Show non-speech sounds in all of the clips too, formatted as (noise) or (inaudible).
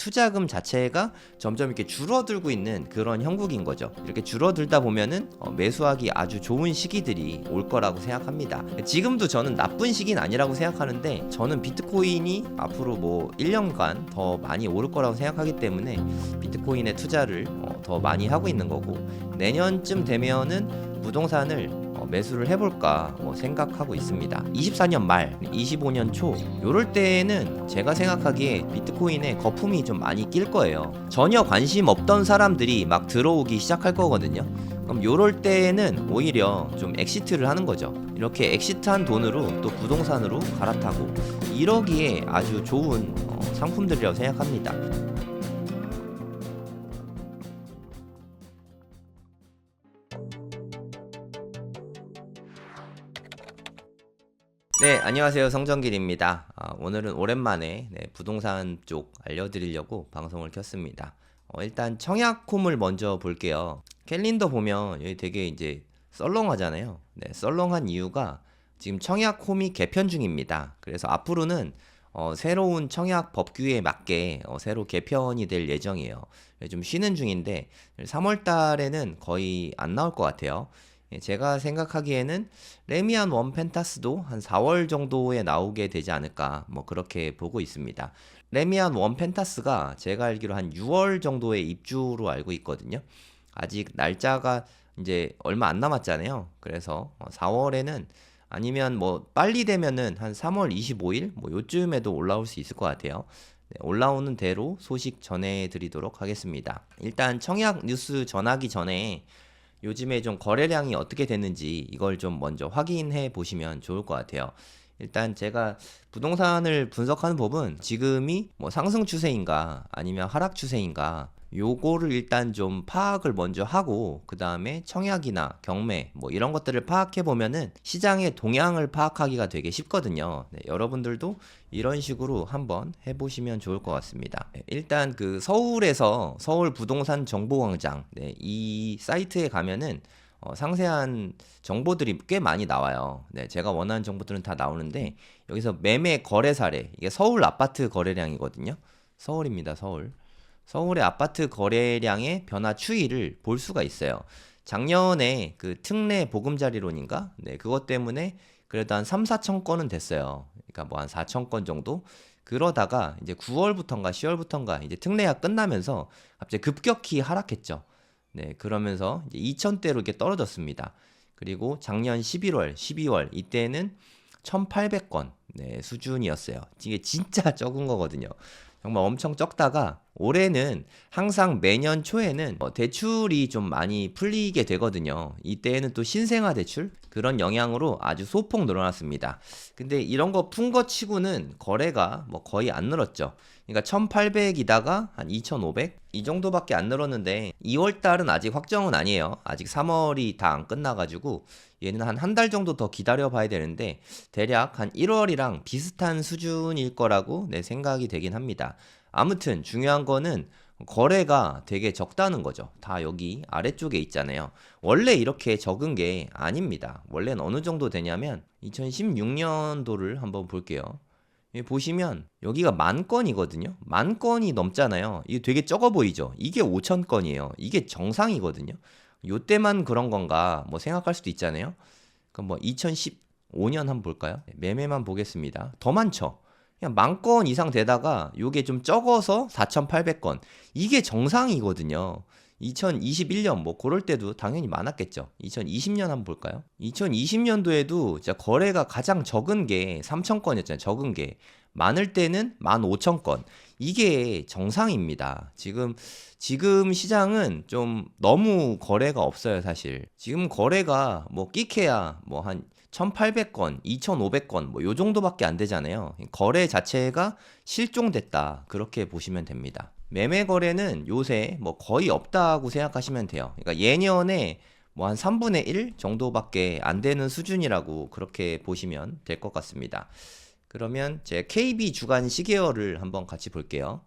투자금 자체가 점점 이렇게 줄어들고 있는 그런 형국인 거죠. 이렇게 줄어들다 보면은 어, 매수하기 아주 좋은 시기들이 올 거라고 생각합니다. 지금도 저는 나쁜 시기는 아니라고 생각하는데 저는 비트코인이 앞으로 뭐 1년간 더 많이 오를 거라고 생각하기 때문에 비트코인에 투자를 어, 더 많이 하고 있는 거고 내년쯤 되면은 부동산을 어, 매수를 해볼까 뭐 생각하고 있습니다. 24년 말, 25년 초 요럴 때는 제가 생각하기에 비트코인에 거품이 좀 많이 낄 거예요. 전혀 관심 없던 사람들이 막 들어오기 시작할 거거든요. 그럼 요럴 때는 오히려 좀 엑시트를 하는 거죠. 이렇게 엑시트한 돈으로 또 부동산으로 갈아타고 이러기에 아주 좋은 어, 상품들이라고 생각합니다. 네, 안녕하세요. 성정길입니다. 아, 오늘은 오랜만에 네, 부동산 쪽 알려드리려고 방송을 켰습니다. 어, 일단 청약홈을 먼저 볼게요. 캘린더 보면 여기 되게 이제 썰렁하잖아요. 네, 썰렁한 이유가 지금 청약홈이 개편 중입니다. 그래서 앞으로는 어, 새로운 청약 법규에 맞게 어, 새로 개편이 될 예정이에요. 네, 좀 쉬는 중인데 3월 달에는 거의 안 나올 것 같아요. 예, 제가 생각하기에는 레미안 원 펜타스도 한 4월 정도에 나오게 되지 않을까 뭐 그렇게 보고 있습니다. 레미안 원 펜타스가 제가 알기로 한 6월 정도에 입주로 알고 있거든요. 아직 날짜가 이제 얼마 안 남았잖아요. 그래서 4월에는 아니면 뭐 빨리 되면은 한 3월 25일 뭐 요쯤에도 올라올 수 있을 것 같아요. 네, 올라오는 대로 소식 전해드리도록 하겠습니다. 일단 청약 뉴스 전하기 전에 요즘에 좀 거래량이 어떻게 됐는지 이걸 좀 먼저 확인해 보시면 좋을 것 같아요. 일단 제가 부동산을 분석하는 법은 지금이 뭐 상승 추세인가 아니면 하락 추세인가 요거를 일단 좀 파악을 먼저 하고 그 다음에 청약이나 경매 뭐 이런 것들을 파악해 보면은 시장의 동향을 파악하기가 되게 쉽거든요. 네, 여러분들도 이런 식으로 한번 해보시면 좋을 것 같습니다. 네, 일단 그 서울에서 서울 부동산 정보광장 네, 이 사이트에 가면은 어, 상세한 정보들이 꽤 많이 나와요. 네, 제가 원하는 정보들은 다 나오는데 여기서 매매 거래 사례 이게 서울 아파트 거래량이거든요. 서울입니다, 서울. 서울의 아파트 거래량의 변화 추이를 볼 수가 있어요. 작년에 그 특례 보금자리론인가? 네, 그것 때문에 그래도 한 3, 4천 건은 됐어요. 그러니까 뭐 한 4천 건 정도? 그러다가 이제 9월부터인가 10월부터인가 이제 특례가 끝나면서 갑자기 급격히 하락했죠. 네, 그러면서 이제 2천대로 이렇게 떨어졌습니다. 그리고 작년 11월, 12월 이때는 1,800건 네, 수준이었어요. 이게 진짜 (laughs) 적은 거거든요. 정말 엄청 적다가 올해는 항상 매년 초에는 어, 대출이 좀 많이 풀리게 되거든요. 이때에는 또 신생아 대출 그런 영향으로 아주 소폭 늘어났습니다. 근데 이런 거 푼 거 치고는 거래가 뭐 거의 안 늘었죠. 그러니까 1800이다가 한 2500? 이 정도밖에 안 늘었는데 2월 달은 아직 확정은 아니에요. 아직 3월이 다 안 끝나가지고 얘는 한 한 달 정도 더 기다려 봐야 되는데 대략 한 1월이랑 비슷한 수준일 거라고 내 생각이 되긴 합니다. 아무튼 중요한 거는 거래가 되게 적다는 거죠. 다 여기 아래쪽에 있잖아요. 원래 이렇게 적은 게 아닙니다. 원래는 어느 정도 되냐면 2016년도를 한번 볼게요. 보시면 여기가 만 건이거든요. 만 건이 넘잖아요. 이게 되게 적어 보이죠. 이게 5천 건이에요. 이게 정상이거든요. 요때만 그런 건가 뭐 생각할 수도 있잖아요. 그럼 뭐 2015년 한번 볼까요? 매매만 보겠습니다. 더 많죠. 그냥 만 건 이상 되다가 요게 좀 적어서 4,800건. 이게 정상이거든요. 2021년 뭐 그럴 때도 당연히 많았겠죠. 2020년 한번 볼까요? 2020년도에도 진짜 거래가 가장 적은 게 3,000건이었잖아요. 적은 게 많을 때는 15,000건. 이게 정상입니다. 지금 지금 시장은 좀 너무 거래가 없어요, 사실. 지금 거래가 뭐 끼케야 뭐 한 1,800건, 2,500건 뭐 요 정도밖에 안 되잖아요. 거래 자체가 실종됐다. 그렇게 보시면 됩니다. 매매 거래는 요새 뭐 거의 없다고 생각하시면 돼요. 그러니까 예년에 뭐 한 3분의 1 정도밖에 안 되는 수준이라고 그렇게 보시면 될 것 같습니다. 그러면 제 KB 주간 시계열을 한번 같이 볼게요.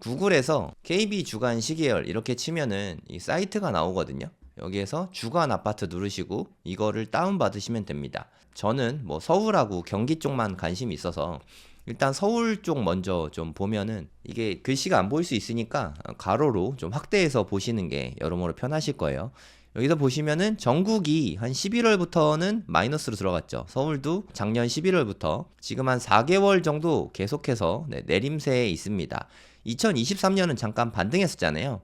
구글에서 KB 주간 시계열 이렇게 치면은 이 사이트가 나오거든요. 여기에서 주간 아파트 누르시고 이거를 다운 받으시면 됩니다. 저는 뭐 서울하고 경기 쪽만 관심이 있어서 일단 서울 쪽 먼저 좀 보면은 이게 글씨가 안 보일 수 있으니까 가로로 좀 확대해서 보시는 게 여러모로 편하실 거예요. 여기서 보시면은 전국이 한 11월부터는 마이너스로 들어갔죠. 서울도 작년 11월부터 지금 한 4개월 정도 계속해서 네, 내림세에 있습니다. 2023년은 잠깐 반등했었잖아요.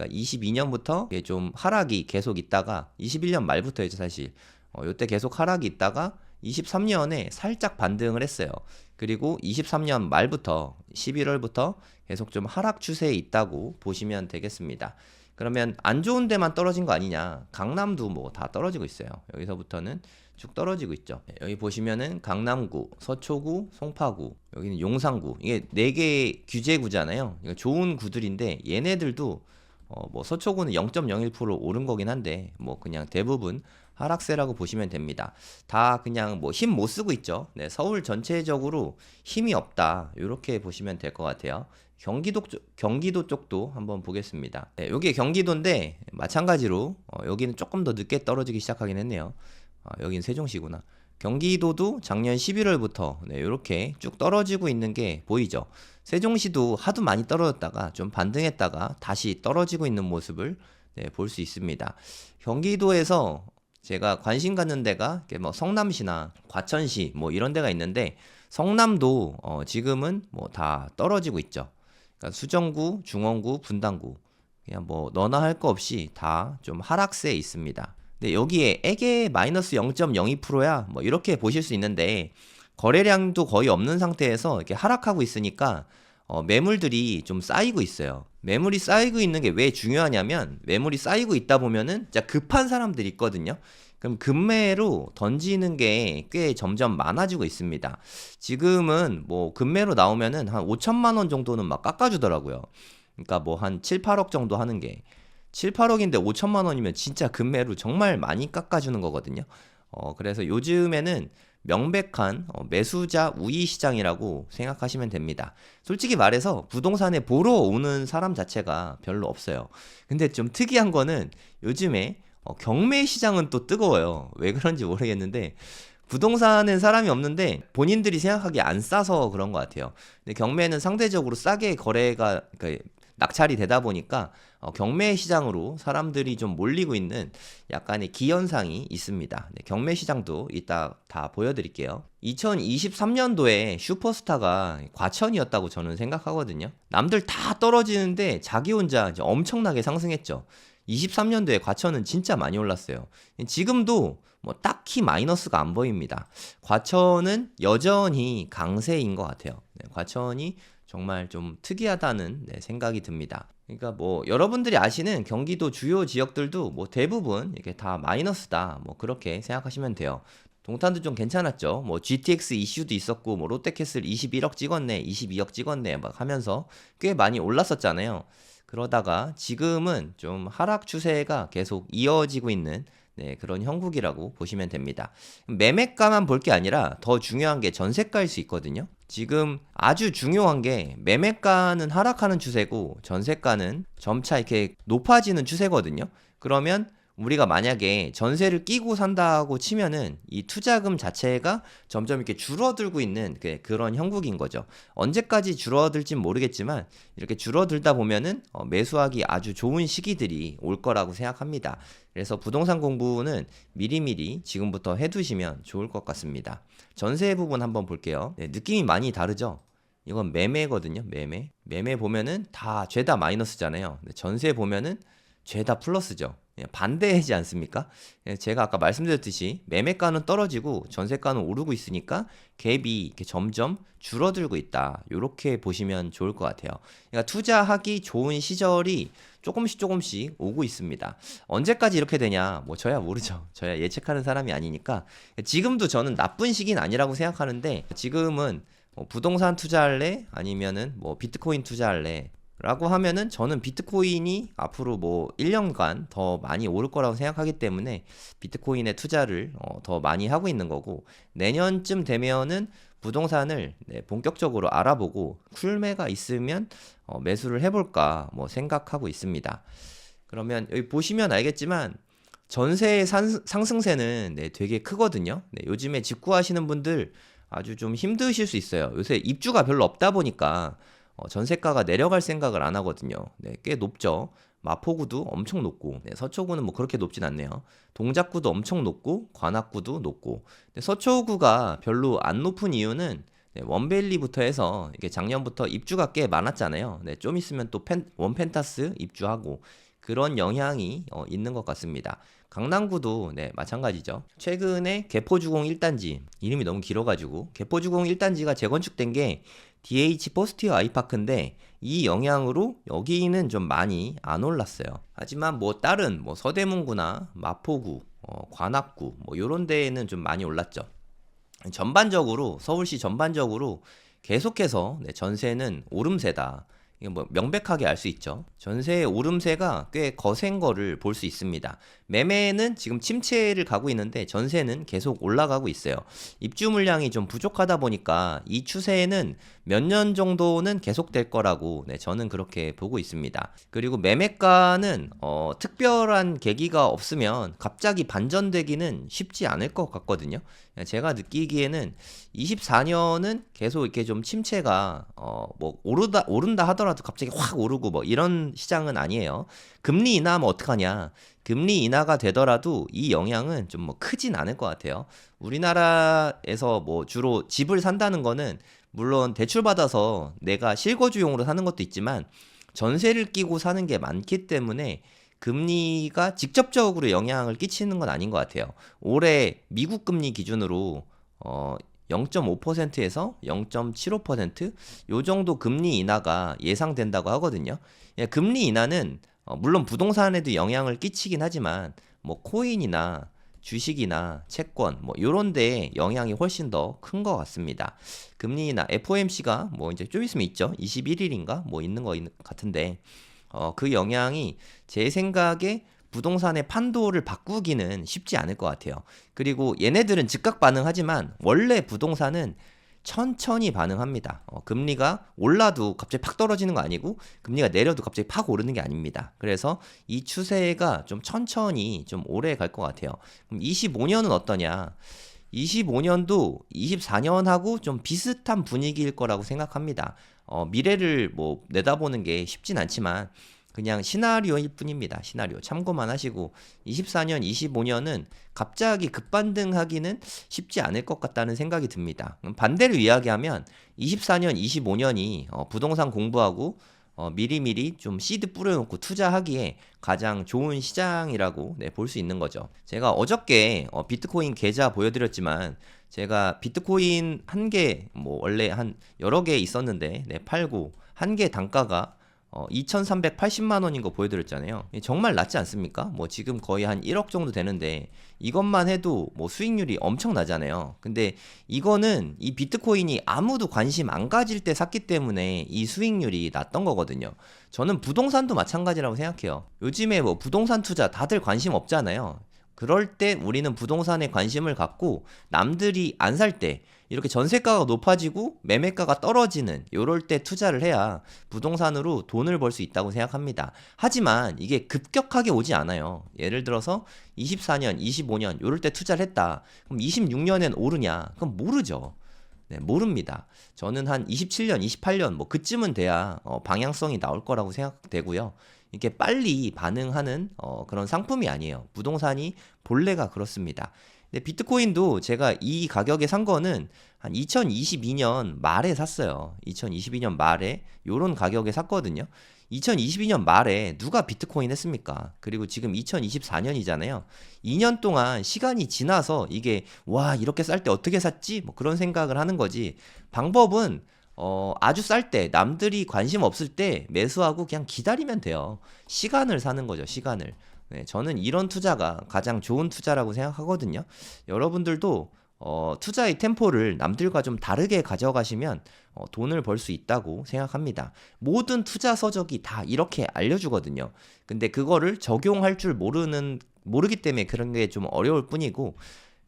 그러니까 22년부터 좀 하락이 계속 있다가 21년 말부터였죠 사실. 어, 요때 계속 하락이 있다가 23년에 살짝 반등을 했어요. 그리고 23년 말부터 11월부터 계속 좀 하락 추세에 있다고 보시면 되겠습니다. 그러면 안 좋은 데만 떨어진 거 아니냐? 강남도 뭐 다 떨어지고 있어요. 여기서부터는 쭉 떨어지고 있죠. 네, 여기 보시면은 강남구, 서초구, 송파구, 여기는 용산구. 이게 네 개 규제구잖아요. 이거 좋은 구들인데 얘네들도 어 뭐 서초구는 0.01% 오른 거긴 한데 뭐 그냥 대부분 하락세라고 보시면 됩니다. 다 그냥 뭐 힘 못 쓰고 있죠. 네, 서울 전체적으로 힘이 없다. 이렇게 보시면 될 것 같아요. 경기도 쪽, 경기도 쪽도 한번 보겠습니다. 네, 여기 경기도인데 마찬가지로 어, 여기는 조금 더 늦게 떨어지기 시작하긴 했네요. 어, 여기는 세종시구나. 경기도도 작년 11월부터 네, 이렇게 쭉 떨어지고 있는 게 보이죠. 세종시도 하도 많이 떨어졌다가 좀 반등했다가 다시 떨어지고 있는 모습을 네, 볼 수 있습니다. 경기도에서 제가 관심 갖는 데가 뭐 성남시나 과천시 뭐 이런 데가 있는데 성남도 어 지금은 뭐 다 떨어지고 있죠. 그러니까 수정구, 중원구, 분당구 그냥 뭐 너나 할 거 없이 다 좀 하락세에 있습니다. 근데 여기에 액에 마이너스 0.02%야 뭐 이렇게 보실 수 있는데 거래량도 거의 없는 상태에서 이렇게 하락하고 있으니까 어, 매물들이 좀 쌓이고 있어요. 매물이 쌓이고 있는 게 왜 중요하냐면 매물이 쌓이고 있다 보면은 진짜 급한 사람들이 있거든요. 그럼 급매로 던지는 게 꽤 점점 많아지고 있습니다. 지금은 뭐 급매로 나오면은 한 5천만 원 정도는 막 깎아주더라고요. 그러니까 뭐 한 7, 8억 정도 하는 게 7, 8억인데 5천만 원이면 진짜 급매로 정말 많이 깎아주는 거거든요. 어, 그래서 요즘에는 명백한 어, 매수자 우위 시장이라고 생각하시면 됩니다. 솔직히 말해서 부동산에 보러 오는 사람 자체가 별로 없어요. 근데 좀 특이한 거는 요즘에 어, 경매 시장은 또 뜨거워요. 왜 그런지 모르겠는데 부동산은 사람이 없는데 본인들이 생각하기에 안 싸서 그런 것 같아요. 근데 경매는 상대적으로 싸게 거래가 그러니까 낙찰이 되다 보니까 어, 경매 시장으로 사람들이 좀 몰리고 있는 약간의 기현상이 있습니다. 네, 경매 시장도 이따 다 보여드릴게요. 2023년도에 슈퍼스타가 과천이었다고 저는 생각하거든요. 남들 다 떨어지는데 자기 혼자 엄청나게 상승했죠. 23년도에 과천은 진짜 많이 올랐어요. 지금도 뭐 딱히 마이너스가 안 보입니다. 과천은 여전히 강세인 것 같아요. 네, 과천이 정말 좀 특이하다는 네, 생각이 듭니다. 그러니까 뭐 여러분들이 아시는 경기도 주요 지역들도 뭐 대부분 이게 다 마이너스다. 뭐 그렇게 생각하시면 돼요. 동탄도 좀 괜찮았죠. 뭐 GTX 이슈도 있었고 뭐 롯데캐슬 21억 찍었네, 22억 찍었네 막 하면서 꽤 많이 올랐었잖아요. 그러다가 지금은 좀 하락 추세가 계속 이어지고 있는 네, 그런 형국이라고 보시면 됩니다. 매매가만 볼 게 아니라 더 중요한 게 전세가일 수 있거든요. 지금 아주 중요한 게 매매가는 하락하는 추세고 전세가는 점차 이렇게 높아지는 추세거든요. 그러면 우리가 만약에 전세를 끼고 산다고 치면은 이 투자금 자체가 점점 이렇게 줄어들고 있는 그런 형국인 거죠. 언제까지 줄어들진 모르겠지만 이렇게 줄어들다 보면은 어, 매수하기 아주 좋은 시기들이 올 거라고 생각합니다. 그래서 부동산 공부는 미리미리 지금부터 해두시면 좋을 것 같습니다. 전세 부분 한번 볼게요. 네, 느낌이 많이 다르죠? 이건 매매거든요. 매매. 매매 보면은 다 죄다 마이너스잖아요. 전세 보면은 죄다 플러스죠. 예, 반대하지 않습니까? 예, 제가 아까 말씀드렸듯이 매매가는 떨어지고 전세가는 오르고 있으니까 갭이 이렇게 점점 줄어들고 있다. 이렇게 보시면 좋을 것 같아요. 그러니까 투자하기 좋은 시절이 조금씩 조금씩 오고 있습니다. 언제까지 이렇게 되냐? 뭐 저야 모르죠. 저야 예측하는 사람이 아니니까 지금도 저는 나쁜 시기는 아니라고 생각하는데 지금은 뭐 부동산 투자할래? 아니면은 뭐 비트코인 투자할래? 라고 하면은 저는 비트코인이 앞으로 뭐 1년간 더 많이 오를 거라고 생각하기 때문에 비트코인에 투자를 어, 더 많이 하고 있는 거고 내년쯤 되면은 부동산을 네, 본격적으로 알아보고 쿨매가 있으면 어, 매수를 해볼까 뭐 생각하고 있습니다. 그러면 여기 보시면 알겠지만 전세의 산, 상승세는 네, 되게 크거든요. 네, 요즘에 직구하시는 분들 아주 좀 힘드실 수 있어요. 요새 입주가 별로 없다 보니까 어, 전세가가 내려갈 생각을 안 하거든요. 네, 꽤 높죠. 마포구도 엄청 높고 네, 서초구는 뭐 그렇게 높진 않네요. 동작구도 엄청 높고 관악구도 높고 네, 서초구가 별로 안 높은 이유는 네, 원벨리부터 해서 이게 작년부터 입주가 꽤 많았잖아요. 네, 좀 있으면 또 펜, 원펜타스 입주하고 그런 영향이 어, 있는 것 같습니다. 강남구도 네, 마찬가지죠. 최근에 개포주공 1단지 이름이 너무 길어가지고 개포주공 1단지가 재건축된 게 DH 포스티어 아이파크인데 이 영향으로 여기는 좀 많이 안 올랐어요. 하지만 뭐 다른 뭐 서대문구나 마포구, 어, 관악구 뭐 요런 데에는 좀 많이 올랐죠. 전반적으로 서울시 전반적으로 계속해서 네, 전세는 오름세다. 이게 뭐 명백하게 알 수 있죠. 전세의 오름세가 꽤 거센 거를 볼 수 있습니다. 매매는 지금 침체를 가고 있는데 전세는 계속 올라가고 있어요. 입주 물량이 좀 부족하다 보니까 이 추세는 몇 년 정도는 계속될 거라고 네, 저는 그렇게 보고 있습니다. 그리고 매매가는 어, 특별한 계기가 없으면 갑자기 반전되기는 쉽지 않을 것 같거든요. 제가 느끼기에는 24년은 계속 이렇게 좀 침체가 어, 뭐 오르다 오른다 하더라도 갑자기 확 오르고 뭐 이런 시장은 아니에요. 금리 인하하면 어떡하냐? 금리 인하가 되더라도 이 영향은 좀 뭐 크진 않을 것 같아요. 우리나라에서 뭐 주로 집을 산다는 거는 물론 대출 받아서 내가 실거주용으로 사는 것도 있지만 전세를 끼고 사는 게 많기 때문에 금리가 직접적으로 영향을 끼치는 건 아닌 것 같아요. 올해 미국 금리 기준으로 어 0.5%에서 0.75%요 정도 금리 인하가 예상된다고 하거든요. 예, 금리 인하는 어, 물론 부동산에도 영향을 끼치긴 하지만 뭐 코인이나 주식이나 채권 뭐 요런 데에 영향이 훨씬 더 큰 것 같습니다. 금리나 FOMC가 뭐 이제 좀 있으면 있죠. 21일인가 뭐 있는 거 같은데 어, 그 영향이 제 생각에 부동산의 판도를 바꾸기는 쉽지 않을 것 같아요. 그리고 얘네들은 즉각 반응하지만 원래 부동산은 천천히 반응합니다. 어, 금리가 올라도 갑자기 팍 떨어지는 거 아니고 금리가 내려도 갑자기 팍 오르는 게 아닙니다. 그래서 이 추세가 좀 천천히 좀 오래 갈 것 같아요. 그럼 25년은 어떠냐? 25년도 24년하고 좀 비슷한 분위기일 거라고 생각합니다. 어, 미래를 뭐 내다보는 게 쉽진 않지만 그냥 시나리오일 뿐입니다. 시나리오 참고만 하시고 24년, 25년은 갑자기 급반등하기는 쉽지 않을 것 같다는 생각이 듭니다. 반대로 이야기하면 24년, 25년이 어, 부동산 공부하고 어, 미리미리 좀 시드 뿌려놓고 투자하기에 가장 좋은 시장이라고 네, 볼 수 있는 거죠. 제가 어저께 어, 비트코인 계좌 보여드렸지만 제가 비트코인 한 개 뭐 원래 한 여러 개 있었는데 네, 팔고 한 개 단가가 어, 2,380만 원인 거 보여드렸잖아요. 정말 낮지 않습니까? 뭐 지금 거의 한 1억 정도 되는데 이것만 해도 뭐 수익률이 엄청 나잖아요. 근데 이거는 이 비트코인이 아무도 관심 안 가질 때 샀기 때문에 이 수익률이 낮던 거거든요. 저는 부동산도 마찬가지라고 생각해요. 요즘에 뭐 부동산 투자 다들 관심 없잖아요. 그럴 때 우리는 부동산에 관심을 갖고 남들이 안 살 때 이렇게 전세가가 높아지고 매매가가 떨어지는 이럴 때 투자를 해야 부동산으로 돈을 벌 수 있다고 생각합니다. 하지만 이게 급격하게 오지 않아요. 예를 들어서 24년, 25년 이럴 때 투자를 했다. 그럼 26년엔 오르냐? 그럼 모르죠. 네, 모릅니다. 저는 한 27년, 28년 뭐 그쯤은 돼야 어, 방향성이 나올 거라고 생각되고요. 이게 빨리 반응하는 어, 그런 상품이 아니에요. 부동산이 본래가 그렇습니다. 근데 비트코인도 제가 이 가격에 산 거는 한 2022년 말에 샀어요. 2022년 말에 요런 가격에 샀거든요. 2022년 말에 누가 비트코인 했습니까? 그리고 지금 2024년이잖아요. 2년 동안 시간이 지나서 이게 와 이렇게 쌀 때 어떻게 샀지? 뭐 그런 생각을 하는 거지. 방법은 어, 아주 쌀 때, 남들이 관심 없을 때 매수하고 그냥 기다리면 돼요. 시간을 사는 거죠, 시간을. 네, 저는 이런 투자가 가장 좋은 투자라고 생각하거든요. 여러분들도 어, 투자의 템포를 남들과 좀 다르게 가져가시면 어, 돈을 벌 수 있다고 생각합니다. 모든 투자 서적이 다 이렇게 알려주거든요. 근데 그거를 적용할 줄 모르는 모르기 때문에 그런 게 좀 어려울 뿐이고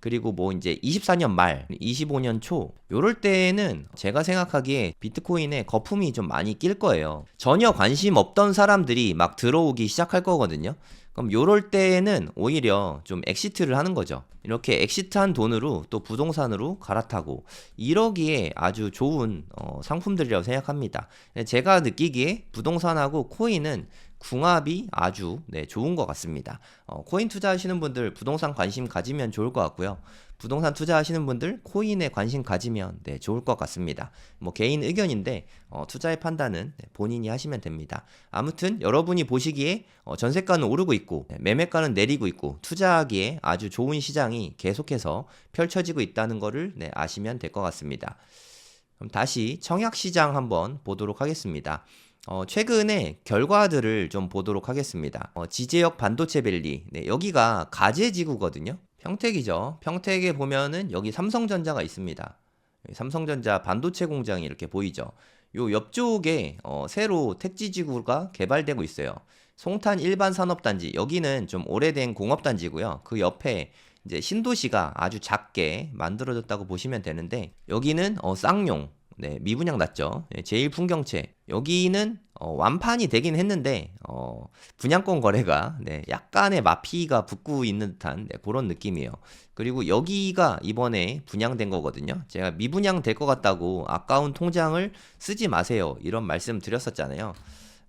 그리고 뭐 이제 24년 말, 25년 초 요럴 때는 제가 생각하기에 비트코인에 거품이 좀 많이 낄 거예요. 전혀 관심 없던 사람들이 막 들어오기 시작할 거거든요. 그럼 요럴 때는 오히려 좀 엑시트를 하는 거죠. 이렇게 엑시트한 돈으로 또 부동산으로 갈아타고 이러기에 아주 좋은 어, 상품들이라고 생각합니다. 제가 느끼기에 부동산하고 코인은 궁합이 아주 네, 좋은 것 같습니다. 어, 코인 투자하시는 분들 부동산 관심 가지면 좋을 것 같고요. 부동산 투자하시는 분들 코인에 관심 가지면 네, 좋을 것 같습니다. 뭐 개인 의견인데 어, 투자의 판단은 네, 본인이 하시면 됩니다. 아무튼 여러분이 보시기에 어, 전세가는 오르고 있고 네, 매매가는 내리고 있고 투자하기에 아주 좋은 시장이 계속해서 펼쳐지고 있다는 것을 네, 아시면 될 것 같습니다. 그럼 다시 청약 시장 한번 보도록 하겠습니다. 어, 최근에 결과들을 좀 보도록 하겠습니다. 어, 지제역 반도체 밸리. 네, 여기가 가제지구거든요. 평택이죠. 평택에 보면은 여기 삼성전자가 있습니다. 삼성전자 반도체 공장이 이렇게 보이죠. 요 옆쪽에 어, 새로 택지지구가 개발되고 있어요. 송탄 일반 산업단지 여기는 좀 오래된 공업단지고요. 그 옆에 이제 신도시가 아주 작게 만들어졌다고 보시면 되는데 여기는 어, 쌍용 네, 미분양 났죠. 네, 제일 풍경채. 여기는 어, 완판이 되긴 했는데 어, 분양권 거래가 네, 약간의 마피가 붙고 있는 듯한 네, 그런 느낌이에요. 그리고 여기가 이번에 분양된 거거든요. 제가 미분양 될 것 같다고 아까운 통장을 쓰지 마세요. 이런 말씀 드렸었잖아요.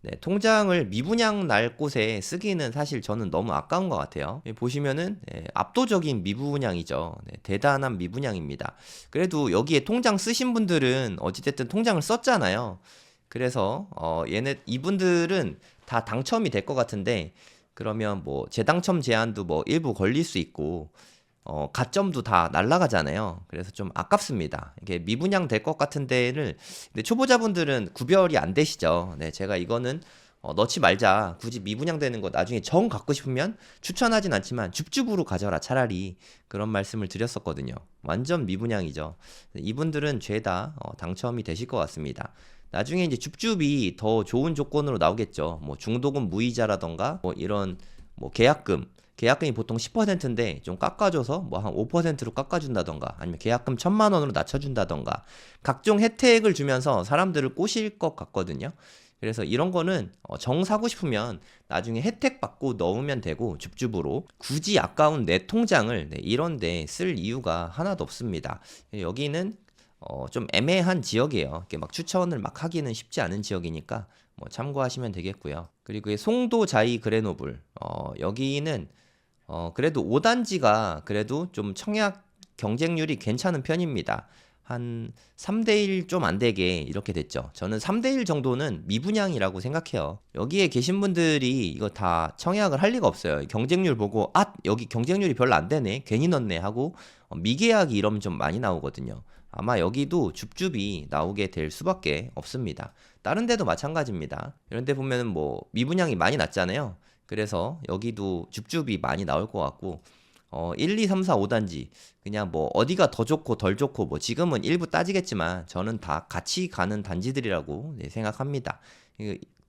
네, 통장을 미분양 날 곳에 쓰기는 사실 저는 너무 아까운 것 같아요. 보시면은 네, 압도적인 미분양이죠. 네, 대단한 미분양입니다. 그래도 여기에 통장 쓰신 분들은 어찌됐든 통장을 썼잖아요. 그래서 어, 얘네 이분들은 다 당첨이 될 것 같은데 그러면 뭐 재당첨 제한도 뭐 일부 걸릴 수 있고 어, 가점도 다 날라가잖아요. 그래서 좀 아깝습니다. 이게 미분양 될 것 같은 데를 초보자분들은 구별이 안 되시죠. 네, 제가 이거는 어, 넣지 말자. 굳이 미분양 되는 거 나중에 정 갖고 싶으면 추천하진 않지만 줍줍으로 가져라. 차라리 그런 말씀을 드렸었거든요. 완전 미분양이죠. 이분들은 죄다 어, 당첨이 되실 것 같습니다. 나중에 이제 줍줍이 더 좋은 조건으로 나오겠죠. 뭐 중도금 무이자라던가 뭐 이런 뭐 계약금 계약금이 보통 10%인데 좀 깎아줘서 뭐 한 5%로 깎아준다던가 아니면 계약금 1000만 원으로 낮춰준다던가 각종 혜택을 주면서 사람들을 꼬실 것 같거든요. 그래서 이런 거는 어, 정 사고 싶으면 나중에 혜택 받고 넣으면 되고 줍줍으로 굳이 아까운 내 통장을 네, 이런 데 쓸 이유가 하나도 없습니다. 여기는 어, 좀 애매한 지역이에요. 이렇게 막 추천을 막 하기는 쉽지 않은 지역이니까 뭐 참고하시면 되겠고요. 그리고 송도 자이 그레노블 어, 여기는 어, 그래도 5단지가 그래도 좀 청약 경쟁률이 괜찮은 편입니다. 한 3대1 좀 안 되게 이렇게 됐죠. 저는 3대1 정도는 미분양이라고 생각해요. 여기에 계신 분들이 이거 다 청약을 할 리가 없어요. 경쟁률 보고, 아, 여기 경쟁률이 별로 안 되네. 괜히 넣네. 하고 어, 미계약이 이러면 좀 많이 나오거든요. 아마 여기도 줍줍이 나오게 될 수밖에 없습니다. 다른 데도 마찬가지입니다. 이런 데 보면은 뭐 미분양이 많이 났잖아요. 그래서 여기도 줍줍이 많이 나올 것 같고 어 1, 2, 3, 4, 5단지 그냥 뭐 어디가 더 좋고 덜 좋고 뭐 지금은 일부 따지겠지만 저는 다 같이 가는 단지들이라고 네, 생각합니다.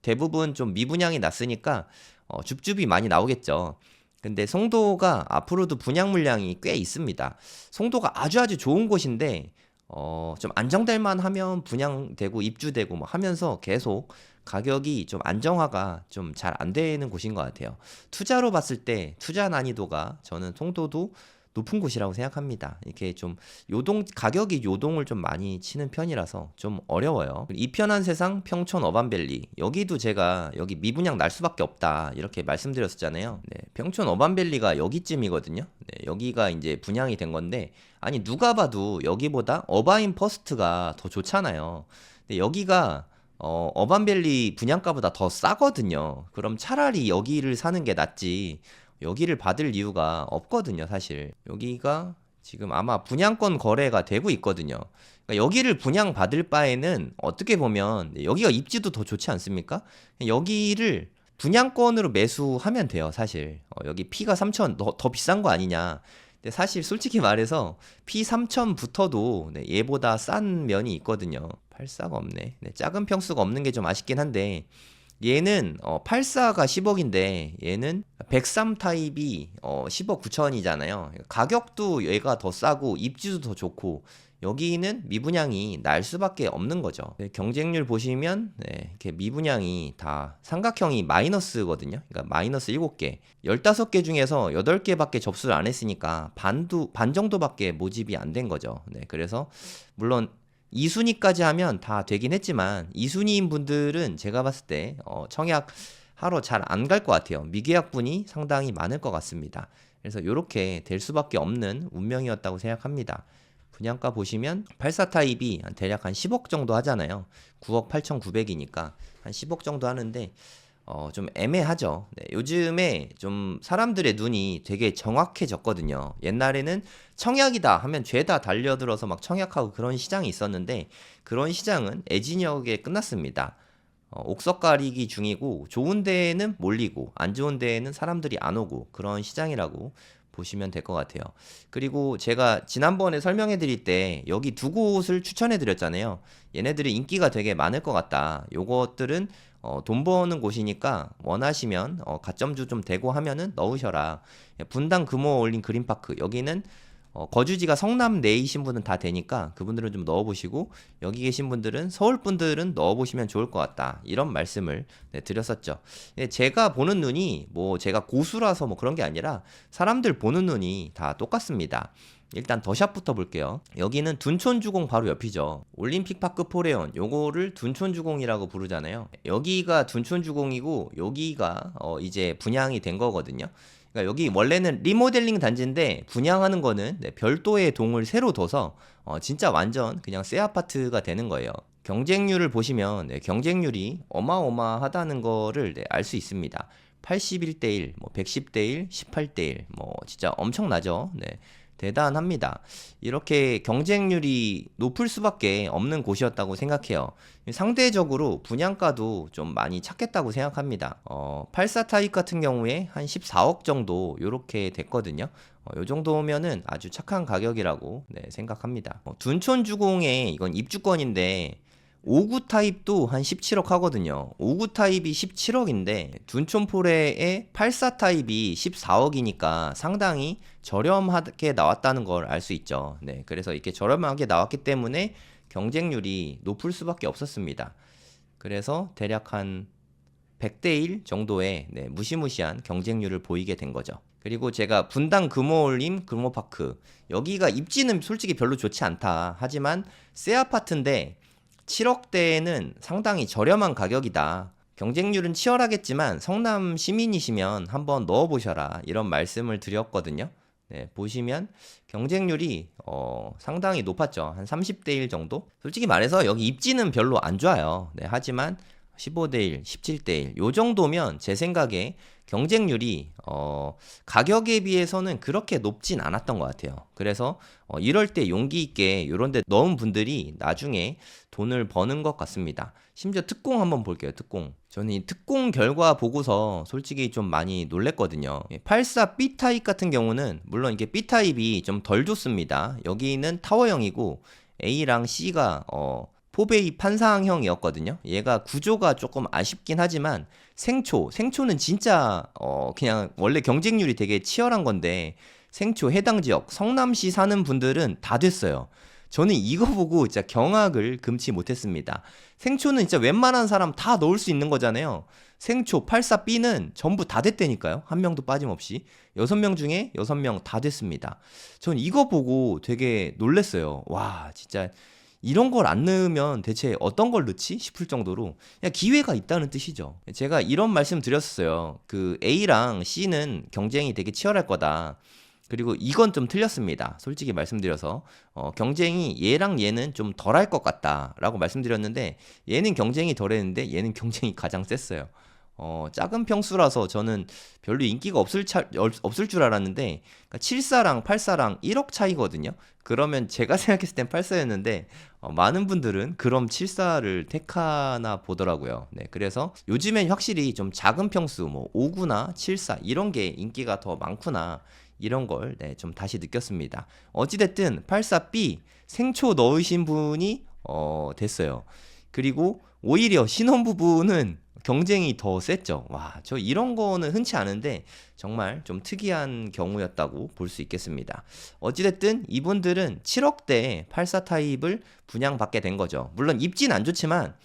대부분 좀 미분양이 났으니까 어 줍줍이 많이 나오겠죠. 근데 송도가 앞으로도 분양 물량이 꽤 있습니다. 송도가 아주 아주 좋은 곳인데 어, 좀 안정될 만 하면 분양되고 입주되고 뭐 하면서 계속 가격이 좀 안정화가 좀 잘 안 되는 곳인 것 같아요. 투자로 봤을 때 투자 난이도가 저는 송도도 높은 곳이라고 생각합니다. 이렇게 좀 요동 가격이 요동을 좀 많이 치는 편이라서 좀 어려워요. 이 편한 세상 평촌 어반밸리 여기도 제가 여기 미분양 날 수밖에 없다 이렇게 말씀드렸었잖아요. 네, 평촌 어반밸리가 여기쯤이거든요. 네, 여기가 이제 분양이 된 건데 아니 누가 봐도 여기보다 어바인 퍼스트가 더 좋잖아요. 근데 여기가 어, 어반밸리 분양가보다 더 싸거든요. 그럼 차라리 여기를 사는 게 낫지. 여기를 받을 이유가 없거든요, 사실. 여기가 지금 아마 분양권 거래가 되고 있거든요. 그러니까 여기를 분양받을 바에는 어떻게 보면 여기가 입지도 더 좋지 않습니까? 여기를 분양권으로 매수하면 돼요, 사실. 어, 여기 P가 3천 더, 더 비싼 거 아니냐. 근데 사실 솔직히 말해서 P 3천부터도 네, 얘보다 싼 면이 있거든요. 84가 없네. 네, 작은 평수가 없는 게 좀 아쉽긴 한데 얘는 어, 84가 10억인데 얘는 103 타입이 어, 10억 9천이잖아요. 가격도 얘가 더 싸고 입지도 더 좋고 여기는 미분양이 날 수밖에 없는 거죠. 네, 경쟁률 보시면 네, 이렇게 미분양이 다 삼각형이 마이너스거든요. 그러니까 마이너스 7개. 15개 중에서 8개밖에 접수를 안 했으니까 반도 반 정도밖에 모집이 안 된 거죠. 네, 그래서 물론 2순위까지 하면 다 되긴 했지만 2순위인 분들은 제가 봤을 때 어, 청약 하러 잘 안 갈 것 같아요. 미계약분이 상당히 많을 것 같습니다. 그래서 이렇게 될 수밖에 없는 운명이었다고 생각합니다. 분양가 보시면 84 타입이 한 대략 한 10억 정도 하잖아요. 9억 8,900이니까 한 10억 정도 하는데 어, 좀 애매하죠. 네, 요즘에 좀 사람들의 눈이 되게 정확해졌거든요. 옛날에는 청약이다 하면 죄다 달려들어서 막 청약하고 그런 시장이 있었는데 그런 시장은 애진역에 끝났습니다. 어, 옥석 가리기 중이고 좋은 데에는 몰리고 안 좋은 데에는 사람들이 안 오고 그런 시장이라고 보시면 될 것 같아요. 그리고 제가 지난번에 설명해 드릴 때 여기 두 곳을 추천해 드렸잖아요. 얘네들이 인기가 되게 많을 것 같다. 요것들은 어, 돈 버는 곳이니까 원하시면 어, 가점주 좀 대고 하면은 넣으셔라. 분당 금호 올린 그린파크 여기는 어, 거주지가 성남 내이신 분은 다 되니까 그분들은 좀 넣어보시고 여기 계신 분들은 서울 분들은 넣어보시면 좋을 것 같다 이런 말씀을 네, 드렸었죠. 예, 제가 보는 눈이 뭐 제가 고수라서 뭐 그런 게 아니라 사람들 보는 눈이 다 똑같습니다. 일단 더샵부터 볼게요. 여기는 둔촌주공 바로 옆이죠. 올림픽 파크 포레온 요거를 둔촌주공이라고 부르잖아요. 여기가 둔촌주공이고 여기가 어 이제 분양이 된 거거든요. 그러니까 여기 원래는 리모델링 단지인데 분양하는 거는 네, 별도의 동을 새로 둬서 어 진짜 완전 그냥 새 아파트가 되는 거예요. 경쟁률을 보시면 네, 경쟁률이 어마어마하다는 거를 네, 알수 있습니다. 81대 1, 뭐 110대 1, 18대 1, 뭐 진짜 엄청나죠. 네. 대단합니다. 이렇게 경쟁률이 높을 수밖에 없는 곳이었다고 생각해요. 상대적으로 분양가도 좀 많이 찾겠다고 생각합니다. 어, 84 타입 같은 경우에 한 14억 정도 이렇게 됐거든요. 어, 요 정도면은 아주 착한 가격이라고 네, 생각합니다. 어, 둔촌 주공에 이건 입주권인데 5구 타입도 한 17억 하거든요. 5구 타입이 17억인데 둔촌포레의 84 타입이 14억이니까 상당히 저렴하게 나왔다는 걸 알 수 있죠. 네, 그래서 이렇게 저렴하게 나왔기 때문에 경쟁률이 높을 수밖에 없었습니다. 그래서 대략 한 100대 1 정도의 네, 무시무시한 경쟁률을 보이게 된 거죠. 그리고 제가 분당 금호올림 금호파크 여기가 입지는 솔직히 별로 좋지 않다. 하지만 새 아파트인데 7억대에는 상당히 저렴한 가격이다. 경쟁률은 치열하겠지만 성남 시민이시면 한번 넣어보셔라. 이런 말씀을 드렸거든요. 네, 보시면 경쟁률이 어, 상당히 높았죠. 한 30대 1 정도? 솔직히 말해서 여기 입지는 별로 안 좋아요. 네, 하지만 15대 1, 17대 1. 요 정도면 제 생각에 경쟁률이 어, 가격에 비해서는 그렇게 높진 않았던 것 같아요. 그래서 어, 이럴 때 용기 있게 이런 데 넣은 분들이 나중에 돈을 버는 것 같습니다. 심지어 특공 한번 볼게요. 특공. 저는 이 특공 결과 보고서 솔직히 좀 많이 놀랬거든요. 84 B 타입 같은 경우는 물론 이게 B 타입이 좀 덜 좋습니다. 여기는 타워형이고 A랑 C가 어 포베이 판상형이었거든요. 얘가 구조가 조금 아쉽긴 하지만 생초, 생초는 진짜 어 그냥 원래 경쟁률이 되게 치열한 건데 생초 해당 지역 성남시 사는 분들은 다 됐어요. 저는 이거 보고 진짜 경악을 금치 못했습니다. 생초는 진짜 웬만한 사람 다 넣을 수 있는 거잖아요. 생초 84B는 전부 다 됐다니까요. 한 명도 빠짐없이. 6명 중에 6명 다 됐습니다. 전 이거 보고 되게 놀랬어요. 와, 진짜 이런 걸 안 넣으면 대체 어떤 걸 넣지 싶을 정도로 그냥 기회가 있다는 뜻이죠. 제가 이런 말씀 드렸어요. 그 A랑 C는 경쟁이 되게 치열할 거다. 그리고 이건 좀 틀렸습니다. 솔직히 말씀드려서 어, 경쟁이 얘랑 얘는 좀 덜할 것 같다라고 말씀드렸는데 얘는 경쟁이 덜했는데 얘는 경쟁이 가장 셌어요. 어, 작은 평수라서 저는 별로 인기가 없을, 차, 없을 줄 알았는데 그러니까 74랑 84랑 1억 차이거든요. 그러면 제가 (laughs) 생각했을 땐 84였는데 어, 많은 분들은 그럼 74를 택하나 보더라고요. 네, 그래서 요즘엔 확실히 좀 작은 평수 뭐 5구나 74 이런 게 인기가 더 많구나. 이런 걸 네, 좀 다시 느꼈습니다. 어찌됐든 84B 생초 넣으신 분이 어, 됐어요. 그리고 오히려 신혼부부는 경쟁이 더 셌죠. 와, 저 이런 거는 흔치 않은데 정말 좀 특이한 경우였다고 볼 수 있겠습니다. 어찌됐든 이분들은 7억대 84 타입을 분양받게 된 거죠. 물론 입지는 안 좋지만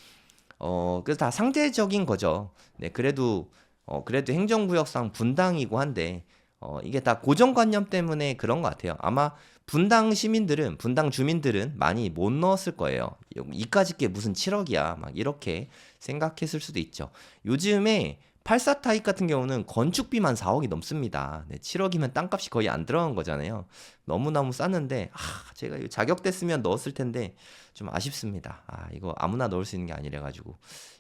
어, 그래서 다 상대적인 거죠. 네, 그래도 어, 그래도 행정구역상 분당이고 한데 어, 이게 다 고정관념 때문에 그런 것 같아요. 아마 분당 시민들은, 분당 주민들은 많이 못 넣었을 거예요. 이까짓 게 무슨 7억이야. 막 이렇게 생각했을 수도 있죠. 요즘에 84 타입 같은 경우는 건축비만 4억이 넘습니다. 네, 7억이면 땅값이 거의 안 들어간 거잖아요. 너무너무 쌌는데, 아, 제가 자격됐으면 넣었을 텐데, 좀 아쉽습니다. 아, 이거 아무나 넣을 수 있는 게 아니래가지고.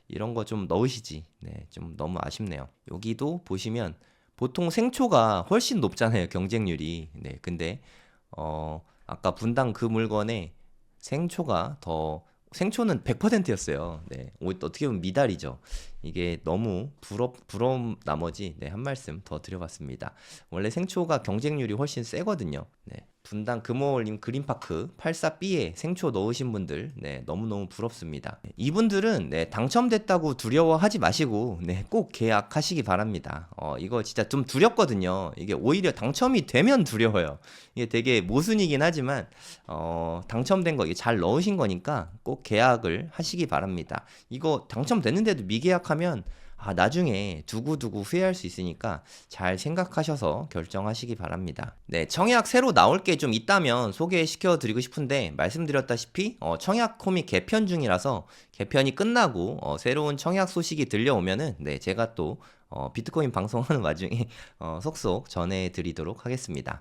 이런 거 좀 넣으시지. 네, 좀 너무 아쉽네요. 여기도 보시면, 보통 생초가 훨씬 높잖아요, 경쟁률이. 네, 근데, 어, 아까 분당 그 물건에 생초가 더, 생초는 100%였어요. 네, 오- 어떻게 보면 미달이죠. 이게 너무 부럽, 부러움 나머지, 네, 한 말씀 더 드려봤습니다. 원래 생초가 경쟁률이 훨씬 세거든요. 네, 분당 금호올림 그린파크 84B에 생초 넣으신 분들, 네, 너무너무 부럽습니다. 네, 이분들은, 네, 당첨됐다고 두려워하지 마시고, 네, 꼭 계약하시기 바랍니다. 어, 이거 진짜 좀 두렵거든요. 이게 오히려 당첨이 되면 두려워요. 이게 되게 모순이긴 하지만, 어, 당첨된 거, 이게 잘 넣으신 거니까 꼭 계약을 하시기 바랍니다. 이거 당첨됐는데도 미계약 하면, 아, 나중에 두고두고 후회할 수 있으니까 잘 생각하셔서 결정하시기 바랍니다. 네, 청약 새로 나올 게 좀 있다면 소개시켜 드리고 싶은데 말씀드렸다시피 어, 청약 코믹 개편 중이라서 개편이 끝나고 어, 새로운 청약 소식이 들려오면은 네, 제가 또 어, 비트코인 방송하는 (laughs) 와중에 어, 속속 전해 드리도록 하겠습니다.